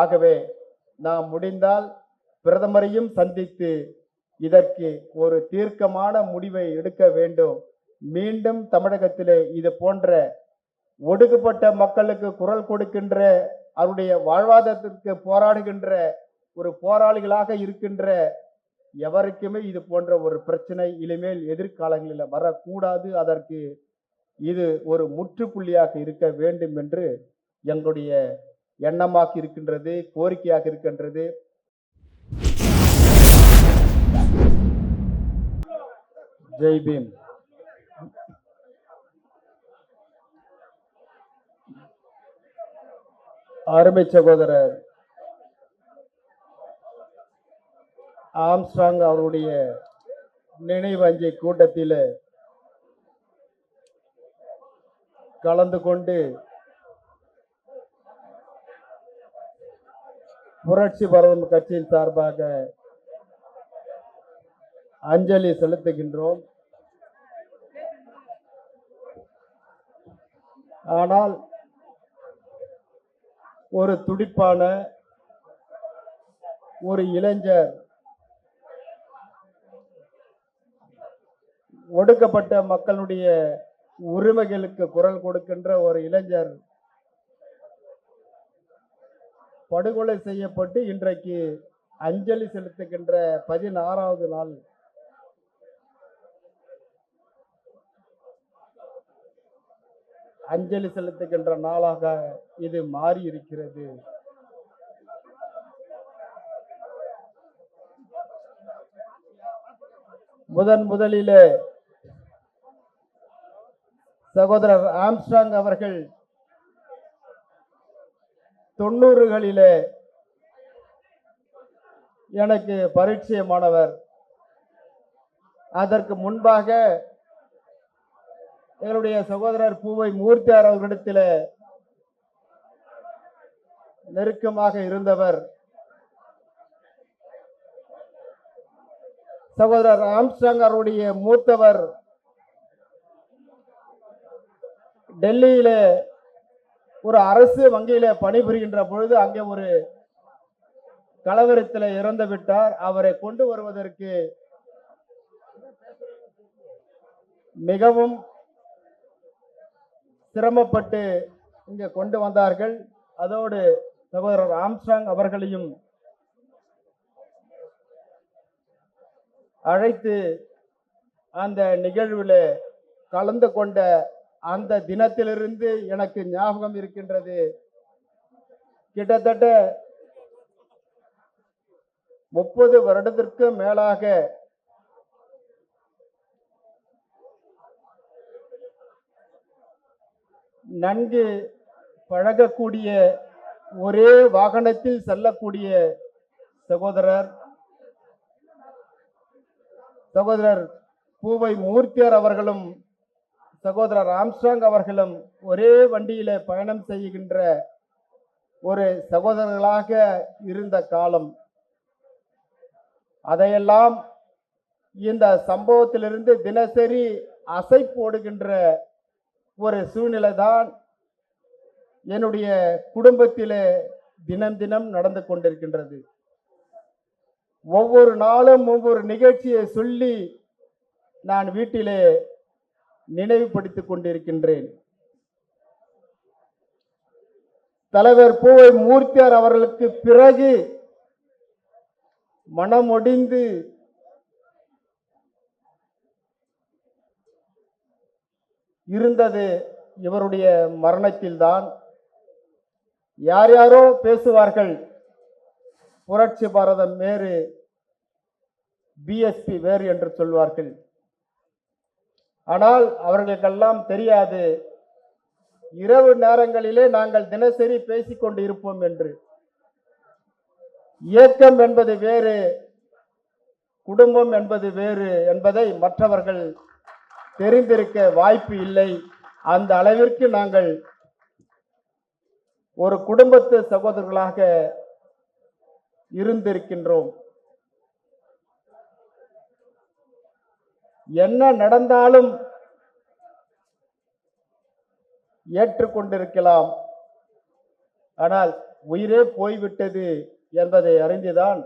ஆகவே நாம் முடிந்தால் பிரதமரையும் சந்தித்து இதற்கு ஒரு தீர்க்கமான முடிவை எடுக்க வேண்டும். மீண்டும் தமிழகத்திலே இது போன்ற ஒடுக்கப்பட்ட மக்களுக்கு குரல் கொடுக்கின்ற அவருடைய வாழ்வாதாரத்திற்கு போராடுகின்ற ஒரு போராளிகளாக இருக்கின்ற எவருக்குமே இது போன்ற ஒரு பிரச்சனை இனிமேல் எதிர்காலங்களில் வரக்கூடாது. அதற்கு இது ஒரு முற்றுப்புள்ளியாக இருக்க வேண்டும் என்று எங்களுடைய எண்ணமாக இருக்கின்றது கோரிக்கையாக இருக்கின்றது ஜெய் பீம். அருமை சகோதரர் ஆம்ஸ்ட்ராங் அவருடைய நினைவஞ்சை கூட்டத்தில் கலந்து கொண்டு புரட்சி பரதம் கட்சியின் சார்பாக அஞ்சலி செலுத்துகின்றோம். ஆனால் ஒரு துடிப்பான ஒரு இளைஞர் ஒடுக்கப்பட்ட மக்களுடைய உரிமைகளுக்கு குரல் கொடுக்கின்ற ஒரு இளைஞர் படுகொலை செய்யப்பட்டு இன்றைக்கு அஞ்சலி செலுத்துகின்ற பதினாறாவது நாள். அஞ்சலி செலுத்துகின்ற நாளாக இது மாறி இருக்கிறது முதன் முதலிலே சகோதரர் ஆம்ஸ்டாங் அவர்கள் தொண்ணூறுகளிலே எனக்கு பரிச்சயமானவர். அதற்கு முன்பாக எங்களுடைய சகோதரர் பூவை மூர்த்தியார் அவர்களிடத்தில் நெருக்கமாக இருந்தவர். சகோதரர் ஆம்ஸ்டாங் அவருடைய மூத்தவர். டெல்லியிலே ஒரு அரசு வங்கியில பணிபுரிகின்ற பொழுது அங்கே ஒரு கலவரத்தில் இறந்து விட்டார். அவரை கொண்டு வருவதற்கு மிகவும் சிரமப்பட்டு இங்கே கொண்டு வந்தார்கள். அதோடு சகோதரர் ஆம்ஸ்ட்ராங் அவர்களையும் அழைத்து அந்த நிகழ்வில் கலந்து கொண்ட அந்த தினத்திலிருந்து எனக்கு ஞாபகம் இருக்கின்றது. கிட்டத்தட்ட முப்பது வருடத்திற்கு மேலாக நன்கு பழகக்கூடிய ஒரே வாகனத்தில் செல்லக்கூடிய சகோதரர் சகோதரர் பூவை மூர்த்தியார் அவர்களும் சகோதரர் ஆம்ஸ்ட்ராங் அவர்களும் ஒரே வண்டியில பயணம் செய்கின்ற ஒரு சகோதரர்களாக இருந்த காலம். அதையெல்லாம் இந்த சம்பவத்திலிருந்து தினசரி அசை போடுகின்ற ஒரு சூழ்நிலை தான் என்னுடைய குடும்பத்திலே தினம் தினம் நடந்து கொண்டிருக்கின்றது. ஒவ்வொரு நாளும் ஒவ்வொரு நிகழ்ச்சியை சொல்லி நான் வீட்டிலே நினைவுபடுத்திக் கொண்டிருக்கின்றேன். தலைவர் பூவை மூர்த்தியார் அவர்களுக்கு பிறகு மனமொடிந்து இருந்தது இவருடைய மரணத்தில்தான். யார் யாரோ பேசுவார்கள். புரட்சி பாரதம் வேறு பிஎஸ்பி வேறு என்று சொல்வார்கள். ஆனால் அவர்களுக்கெல்லாம் தெரியாது. இரவு நேரங்களிலே நாங்கள் தினசரி பேசிக்கொண்டு இருப்போம் என்று. இயக்கம் என்பது வேறு குடும்பம் என்பது வேறு என்பதை மற்றவர்கள் தெரிந்திருக்க வாய்ப்பு இல்லை. அந்த அளவிற்கு நாங்கள் ஒரு குடும்பத்து சகோதரர்களாக இருந்திருக்கின்றோம். என்ன நடந்தாலும் ஏற்றுக்கொண்டிருக்கலாம். ஆனால் உயிரே போய்விட்டது என்பதை அறிந்துதான்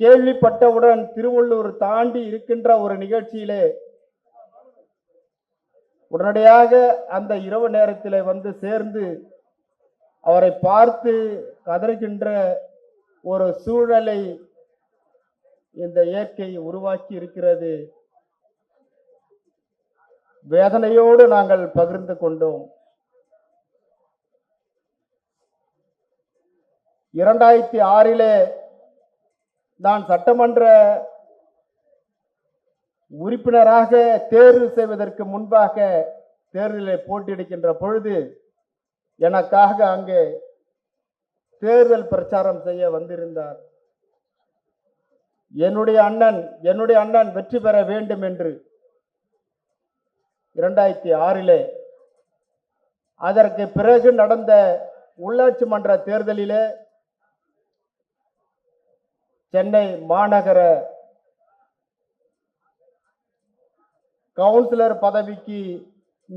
கேள்விப்பட்டவுடன் திருவள்ளூர் தாண்டி இருக்கின்ற ஒரு நிகழ்ச்சியிலே உடனடியாக அந்த இரவு நேரத்தில் வந்து சேர்ந்து அவரை பார்த்து கதறுகின்ற ஒரு சூழலை இந்த இயற்கை உருவாக்கி இருக்கிறது. வேதனையோடு நாங்கள் பகிர்ந்து கொண்டோம். இரண்டாயிரத்தி ஆறிலே நான் சட்டமன்ற உறுப்பினராக தேர்வு செய்வதற்கு முன்பாக தேர்தலில் போட்டியிடுகின்ற பொழுது எனக்காக அங்கே தேர்தல் பிரச்சாரம் செய்ய வந்திருந்தார். என்னுடைய அண்ணன் என்னுடைய அண்ணன் வெற்றி பெற வேண்டும் என்று இரண்டாயிரத்தி ஆறிலே அதற்கு பிறகு நடந்த உள்ளாட்சி மன்ற தேர்தலிலே சென்னை மாநகர கவுன்சிலர் பதவிக்கு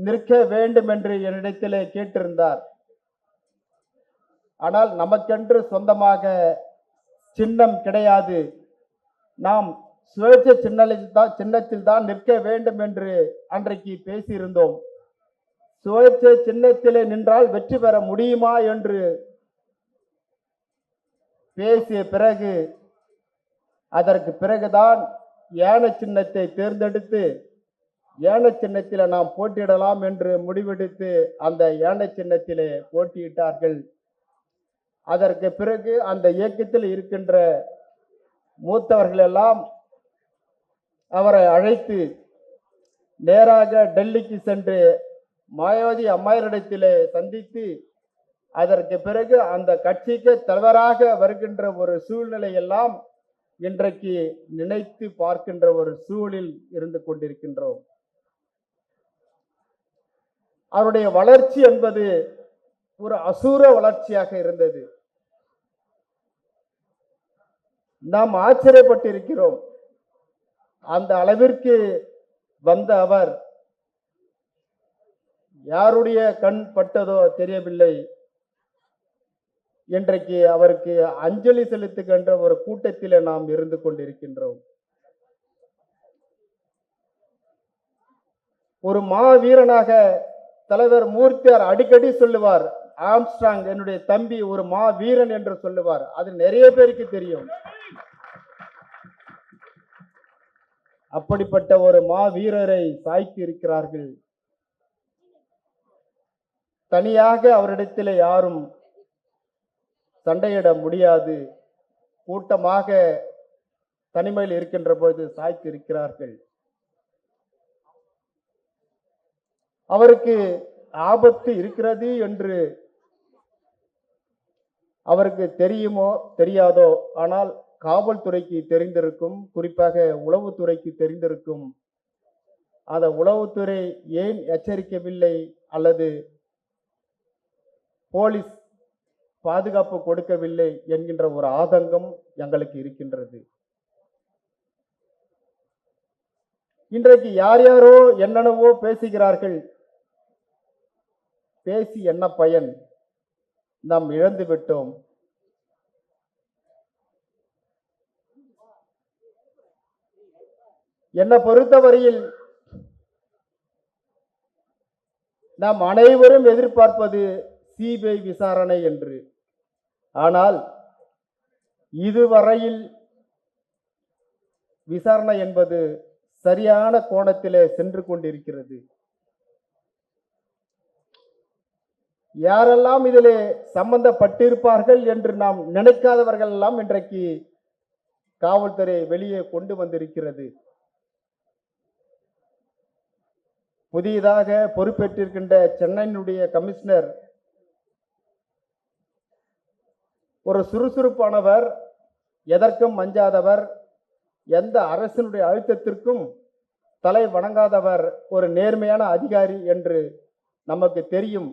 நிற்க வேண்டும் என்று என்னிடத்திலே கேட்டிருந்தார். ஆனால் நமக்கென்று சொந்தமாக சின்னம் கிடையாது. நாம் சுயேட்சை சின்னத்தில் தான் சின்னத்தில் தான் நிற்க வேண்டும் என்று அன்றைக்கு பேசியிருந்தோம். சுயேட்சை சின்னத்திலே நின்றால் வெற்றி பெற முடியுமா என்று பேசிய பிறகு அதற்கு பிறகுதான் யானை சின்னத்தை தேர்ந்தெடுத்து யானை சின்னத்தில் நாம் போட்டியிடலாம் என்று முடிவெடுத்து அந்த யானை சின்னத்திலே போட்டியிட்டார்கள். அதற்கு பிறகு அந்த இயக்கத்தில் இருக்கின்ற மூத்தவர்கள் எல்லாம் அவரை அழைத்து நேராக டெல்லிக்கு சென்று மாயாவதி அம்மாயரிடத்திலே சந்தித்து அதற்கு பிறகு அந்த கட்சிக்கு தலைவராக வருகின்ற ஒரு சூழ்நிலை எல்லாம் இன்றைக்கு நினைத்து பார்க்கின்ற ஒரு சூழலில் இருந்து கொண்டிருக்கின்றோம். அவருடைய வளர்ச்சி என்பது ஒரு அசூர வளர்ச்சியாக இருந்தது. நாம் ஆச்சரியப்பட்டிருக்கிறோம். அந்த அளவிற்கு வந்த அவர் யாருடைய கண் பட்டதோ தெரியவில்லை. இன்றைக்கு அவருக்கு அஞ்சலி செலுத்துகின்ற ஒரு கூட்டத்தில் நாம் இருந்து கொண்டிருக்கின்றோம். ஒரு மாவீரனாக தலைவர் மூர்த்தியார் அடிக்கடி சொல்லுவார் ஆம்ஸ்ட்ராங் என்னுடைய தம்பி ஒரு மா வீரன் என்று சொல்லுவார். அது நிறைய பேருக்கு தெரியும். அப்படிப்பட்ட ஒரு மா வீரரை சாய்த்து இருக்கிறார்கள் தனியாக அவரிடத்தில் யாரும் சண்டையிட முடியாது. கூட்டமாக தனிமையில் இருக்கின்ற பொழுது சாய்த்து இருக்கிறார்கள் அவருக்கு ஆபத்து இருக்கிறது என்று அவருக்கு தெரியுமோ தெரியாதோ ஆனால் காவல்துறைக்கு தெரிந்திருக்கும் குறிப்பாக உளவுத்துறைக்கு தெரிந்திருக்கும். அந்த உளவுத்துறை ஏன் எச்சரிக்கவில்லை? அல்லது போலீஸ் பாதுகாப்பு கொடுக்கவில்லை என்கின்ற ஒரு ஆதங்கம் எங்களுக்கு இருக்கின்றது. இன்றைக்கு யார் யாரோ என்னென்னவோ பேசுகிறார்கள். பேசி என்ன பயன்? நாம் இழந்து விட்டோம். என்னை பொறுத்தவரையில் நாம் அனைவரும் எதிர்பார்ப்பது சிபிஐ விசாரணை என்று. ஆனால் இதுவரையில் விசாரணை என்பது சரியான கோணத்திலே சென்று கொண்டிருக்கிறது. யாரெல்லாம் இதிலே சம்பந்தப்பட்டிருப்பார்கள் என்று நாம் நினைக்காதவர்கள் எல்லாம் இன்றைக்கு காவல்துறை வெளியே கொண்டு வந்திருக்கிறது. புதியதாக பொறுப்பேற்றிருக்கின்ற சென்னையினுடைய கமிஷனர் ஒரு சுறுசுறுப்பானவர் எதற்கும் மஞ்சாதவர் எந்த அரசினுடைய அழுத்தத்திற்கும் தலை வணங்காதவர் ஒரு நேர்மையான அதிகாரி என்று நமக்கு தெரியும்.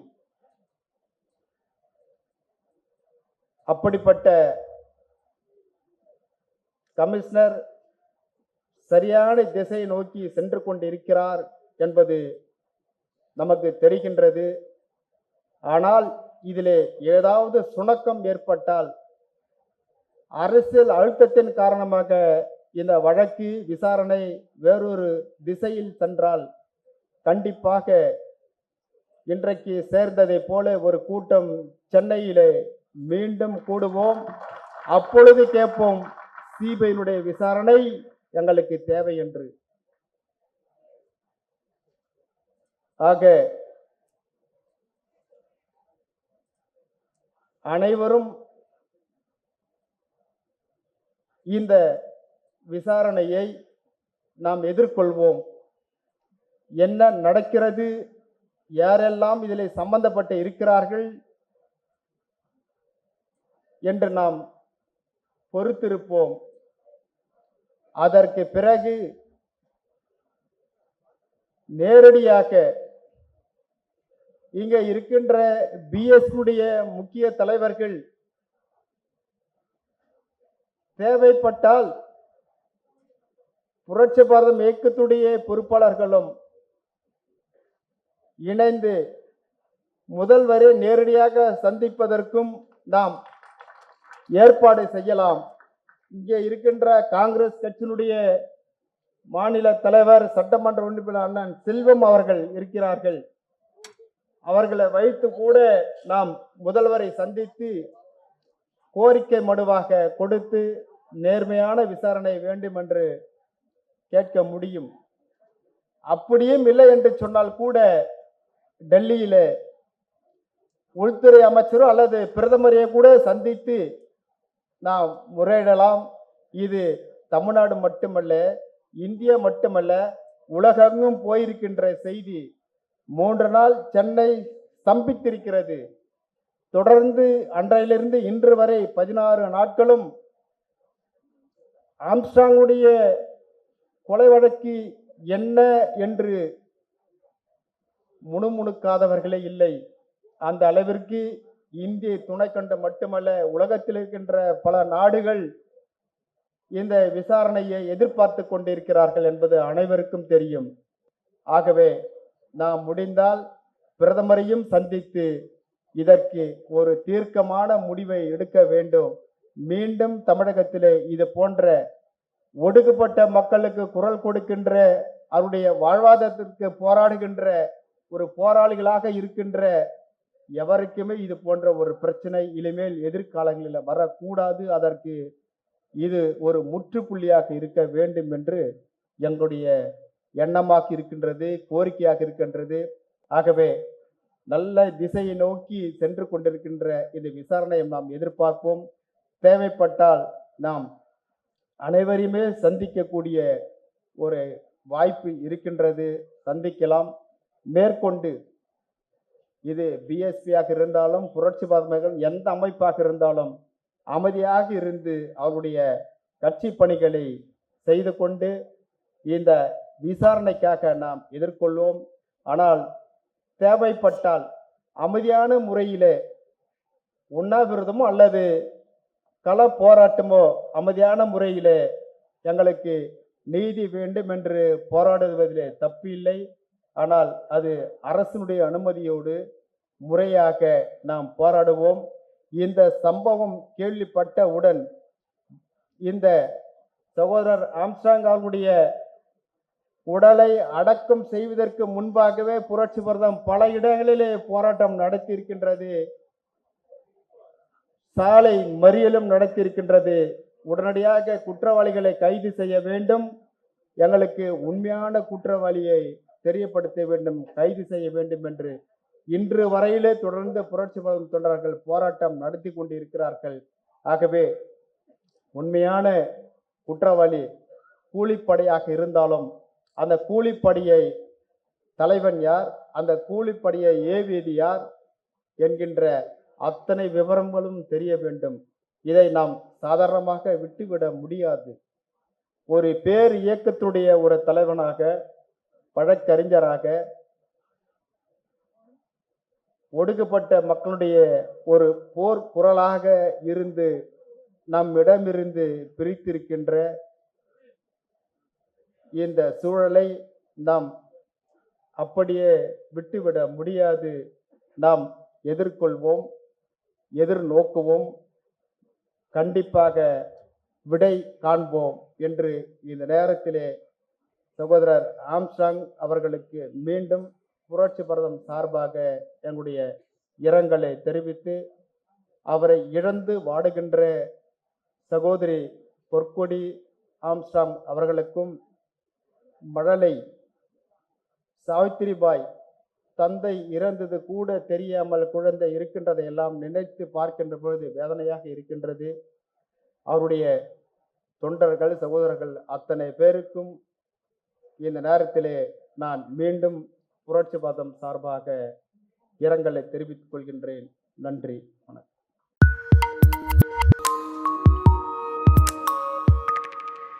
அப்படிப்பட்ட கமிஷனர் சரியான திசையை நோக்கி சென்று கொண்டிருக்கிறார் என்பது நமக்கு தெரிகின்றது. ஆனால் இதிலே ஏதாவது சுணக்கம் ஏற்பட்டால் அரசியல் அழுத்தத்தின் காரணமாக இந்த வழக்கு விசாரணை வேறொரு திசையில் சென்றால் கண்டிப்பாக இன்றைக்கு சேர்ந்ததை போல ஒரு கூட்டம் சென்னையிலே மீண்டும் கூடுவோம். அப்பொழுது கேட்போம் சிபிஐனுடைய விசாரணை எங்களுக்கு தேவை என்று. ஆக அனைவரும் இந்த விசாரணையை நாம் எதிர்கொள்வோம். என்ன நடக்கிறது? யாரெல்லாம் இதில் சம்பந்தப்பட்டு இருக்கிறார்கள்? என்று நாம் பொறுத்திருப்போம். அதற்கு பிறகு நேரடியாக இங்க இருக்கின்ற பிஎஸ்னுடைய முக்கிய தலைவர்கள் தேவைப்பட்டால் புரட்சி பாரதம் இயக்கத்துடைய பொறுப்பாளர்களும் இணைந்து முதல்வரை நேரடியாக சந்திப்பதற்கும் நாம் ஏற்பாடு செய்யலாம். இங்கே இருக்கின்ற காங்கிரஸ் கட்சியினுடைய மாநில தலைவர் சட்டமன்ற உறுப்பினர் அண்ணன் செல்வம் அவர்கள் இருக்கிறார்கள். அவர்களை வைத்து கூட நாம் முதல்வரை சந்தித்து கோரிக்கை மனுவாக கொடுத்து நேர்மையான விசாரணை வேண்டும் என்று கேட்க முடியும். அப்படியும் இல்லை என்று சொன்னால் கூட டெல்லியில் உள்துறை அமைச்சரோ அல்லது பிரதமரையே கூட சந்தித்து நாம் முறையிடலாம். இது தமிழ்நாடு மட்டுமல்ல இந்தியா மட்டுமல்ல உலகெங்கும் போயிருக்கின்ற செய்தி மூன்று நாள் சென்னை ஸ்தம்பித்திருக்கிறது. தொடர்ந்து அன்றையிலிருந்து இன்று வரை பதினாறு நாட்களும் ஆம்ஸ்டாங்குடைய கொலை வழக்கு என்ன என்று முணுமுணுக்காதவர்களே இல்லை. அந்த அளவிற்கு இந்திய துணைக்கண்டு மட்டுமல்ல உலகத்தில் இருக்கின்ற பல நாடுகள் இந்த விசாரணையை எதிர்பார்த்து கொண்டிருக்கிறார்கள் என்பது அனைவருக்கும் தெரியும். ஆகவே நாம் முடிந்தால் பிரதமரையும் சந்தித்து இதற்கு ஒரு தீர்க்கமான முடிவை எடுக்க வேண்டும். மீண்டும் தமிழகத்திலே இது போன்ற ஒடுக்கப்பட்ட மக்களுக்கு குரல் கொடுக்கின்ற அவருடைய வாழ்வாதாரத்திற்கு போராடுகின்ற ஒரு போராளிகளாக இருக்கின்ற எவருக்குமே இது போன்ற ஒரு பிரச்சனை இனிமேல் எதிர்காலங்களில் வரக்கூடாது. அதற்கு இது ஒரு முற்றுப்புள்ளியாக இருக்க வேண்டும் என்று எங்களுடைய எண்ணமாக இருக்கின்றது கோரிக்கையாக இருக்கின்றது. ஆகவே நல்ல திசையை நோக்கி சென்று கொண்டிருக்கின்ற இந்த விசாரணையை நாம் எதிர்பார்ப்போம். தேவைப்பட்டால் நாம் அனைவரையுமே சந்திக்கக்கூடிய ஒரு வாய்ப்பு இருக்கின்றது. சந்திக்கலாம். மேற்கொண்டு இது பிஎஸ்பியாக இருந்தாலும் புரட்சி பாதமைகள் எந்த அமைப்பாக இருந்தாலும் அமைதியாக இருந்து அவருடைய கட்சி பணிகளை செய்து கொண்டு இந்த விசாரணைக்காக நாம் எதிர்கொள்வோம். ஆனால் தேவைப்பட்டால் அமைதியான முறையிலே உண்ணாவிரதமோ அல்லது கள போராட்டமோ அமைதியான முறையிலே எங்களுக்கு நீதி வேண்டும் என்று போராடுவதிலே தப்பு இல்லை ஆனால் அது அரசினுடைய அனுமதியோடு முறையாக நாம் போராடுவோம். இந்த சம்பவம் கேள்விப்பட்டவுடன் இந்த சகோதரர் ஆம்ஸ்டாங் அவர்களுடைய உடலை அடக்கம் செய்வதற்கு முன்பாகவே புரட்சி பரதம் பல இடங்களிலே போராட்டம் நடத்தியிருக்கின்றது. சாலை மறியலும் நடத்தியிருக்கின்றது. உடனடியாக குற்றவாளிகளை கைது செய்ய வேண்டும். எங்களுக்கு உண்மையான குற்றவாளியை தெரியப்படுத்த வேண்டும் கைது செய்ய வேண்டும் என்று இன்று வரையிலே தொடர்ந்து புரட்சி தொண்டர்கள் போராட்டம் நடத்தி கொண்டிருக்கிறார்கள். ஆகவே உண்மையான குற்றவாளி கூலிப்படையாக இருந்தாலும் அந்த கூலிப்படையை தலைவன் யார்? அந்த கூலிப்படையை ஏவியது யார்? என்கின்ற அத்தனை விவரங்களும் தெரிய வேண்டும். இதை நாம் சாதாரணமாக விட்டுவிட முடியாது. ஒரு பேர் இயக்கத்துடைய ஒரு தலைவனாக வழக்கறிஞராக ஒடுக்கப்பட்ட மக்களுடைய ஒரு போர் குரலாக இருந்து நம்மிடமிருந்து பிரித்திருக்கின்ற இந்த சூழலை நாம் அப்படியே விட்டுவிட முடியாது. நாம் எதிர்கொள்வோம் எதிர்நோக்குவோம் கண்டிப்பாக விடை காண்போம் என்று இந்த நேரத்திலே சகோதரர் ஆம்ஸ்டாங் அவர்களுக்கு மீண்டும் புரட்சி பரதம் சார்பாக எங்களுடைய இரங்கலை தெரிவித்து அவரை இழந்து வாடுகின்ற சகோதரி பொற்கொடி ஆம்ஸ்டாம் அவர்களுக்கும் மழலை சாவித்திரிபாய் தந்தை இறந்தது கூட தெரியாமல் குழந்தை இருக்கின்றதை எல்லாம் நினைத்து பார்க்கின்ற பொழுது வேதனையாக இருக்கின்றது. அவருடைய தொண்டர்கள் சகோதரர்கள் அத்தனை பேருக்கும் இந்த நேரத்திலே நான் மீண்டும் புரட்சி பாதம் சார்பாக இரங்கலை தெரிவித்துக் கொள்கின்றேன். நன்றி வணக்கம்.